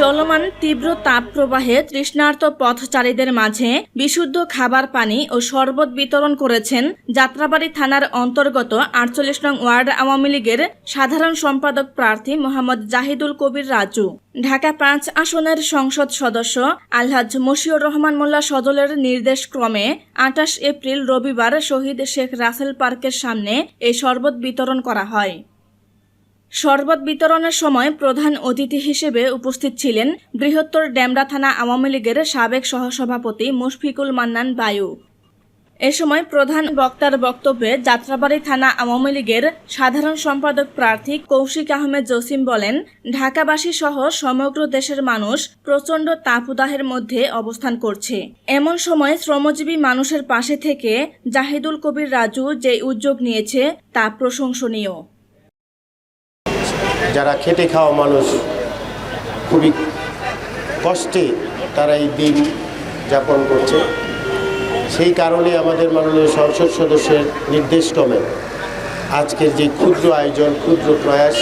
চলমান তীব্র তাপ প্রবাহে তৃষ্ণার্ত পথচারীদের মাঝে বিশুদ্ধ খাবার পানি ও শরবত বিতরণ করেছেন যাত্রাবাড়ি থানার অন্তর্গত আটচল্লিশ নং ওয়ার্ড আওয়ামী লীগের সাধারণ সম্পাদক প্রার্থী মোহাম্মদ জাহিদুল কবির রাজু। ঢাকা পাঁচ আসনের সংসদ সদস্য আলহাজ মশিউর রহমান মোল্লা সজলের নির্দেশ ক্রমে আঠাশ এপ্রিল রবিবার শহীদ শেখ রাসেল পার্কের সামনে এই শরবত বিতরণ করা হয়। শরবত বিতরণের সময় প্রধান অতিথি হিসেবে উপস্থিত ছিলেন বৃহত্তর ডেমরা থানা আওয়ামী লীগের সাবেক সহসভাপতি মুশফিকুল মান্নান বায়ু। এ সময় প্রধান বক্তার বক্তব্যে যাত্রাবাড়ি থানা আওয়ামী লীগের সাধারণ সম্পাদক প্রার্থী কৌশিক আহমেদ জসিম বলেন, ঢাকাবাসী সহ সমগ্র দেশের মানুষ প্রচণ্ড তাপদাহের মধ্যে অবস্থান করছে। এমন সময় শ্রমজীবী মানুষের পাশে থেকে জাহিদুল কবির রাজু যে উদ্যোগ নিয়েছে তা প্রশংসনীয়। যারা খেটে খাওয়া মানুষ, খুবই কষ্টে তারা এই দিন যাপন করছে। সেই কারণে আমাদের মাননীয় সংসদ সদস্যের নির্দেশ ক্রমে আজকের যে ক্ষুদ্র আয়োজন, ক্ষুদ্র প্রয়াস,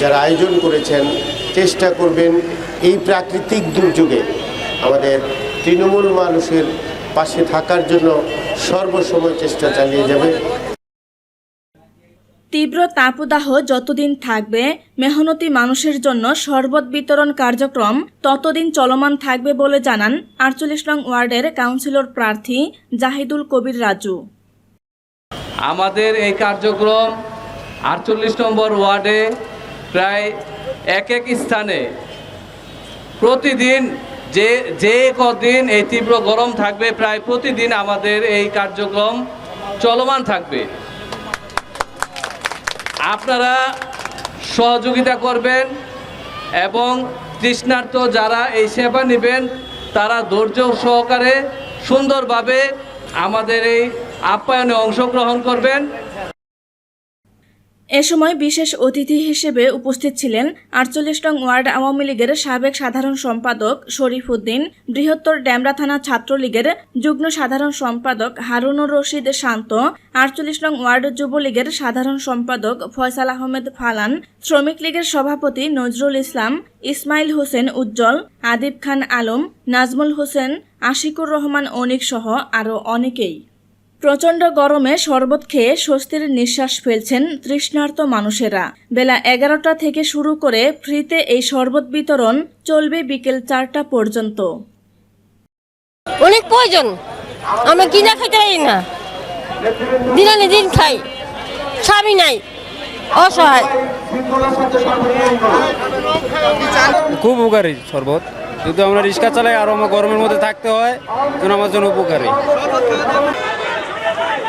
যারা আয়োজন করেছেন, চেষ্টা করবেন এই প্রাকৃতিক দুর্যোগে আমাদের তৃণমূল মানুষের পাশে থাকার জন্য সর্বসময় চেষ্টা চালিয়ে যাবে। তীব্র তাপদাহ যতদিন থাকবে, মেহনতি মানুষের জন্য শরবত বিতরণ কার্যক্রম ততদিন চলমান থাকবে বলে জানান আটচল্লিশ নং ওয়ার্ডের কাউন্সিলর প্রার্থী জাহিদুল কবির রাজু। আমাদের এই কার্যক্রম আটচল্লিশ নম্বর ওয়ার্ডে প্রায় এক এক স্থানে প্রতিদিন যে যে কদিন এই তীব্র গরম থাকবে, প্রায় প্রতিদিন আমাদের এই কার্যক্রম চলমান থাকবে। আপনারা সহযোগিতা করবেন এবং তৃষ্ণার্থ যারা এই সেবা নেবেন, তারা ধৈর্য সহকারে সুন্দরভাবে আমাদের এই আপ্যায়নে অংশগ্রহণ করবেন। এ সময় বিশেষ অতিথি হিসেবে উপস্থিত ছিলেন আটচল্লিশ নং ওয়ার্ড আওয়ামী লীগের সাবেক সাধারণ সম্পাদক শরীফ উদ্দিন, বৃহত্তর ডেমরা থানা ছাত্রলীগের যুগ্ম সাধারণ সম্পাদক হারুনুর রশিদ শান্ত, আটচল্লিশ নং ওয়ার্ড যুবলীগের সাধারণ সম্পাদক ফয়সাল আহমেদ ফালান, শ্রমিক লীগের সভাপতি নজরুল ইসলাম, ইসমাইল হোসেন উজ্জ্বল, আদিব খান আলম, নাজমুল হোসেন, আশিকুর রহমান অনিক সহ আরও অনেকেই। প্রচণ্ড গরমে শরবত খেয়ে স্বস্তির নিঃশ্বাস ফেলছেন তৃষ্ণার্ত মানুষেরা। বেলা এগারোটা থেকে শুরু করে ফ্রিতে এই শরবত বিতরণ চলবে বিকেল চারটা পর্যন্ত। অনেক প্রয়োজন আমরা কিনা খাইতে পারি না। দিনে দিন খাই। স্বামী নাই। অসহায়। খুব উপকারী শরবত। কিন্তু আমরা রিক্সা চালাই আর আমার গরমের মধ্যে থাকতে হয় জন্য আমার জন্য উপকারী।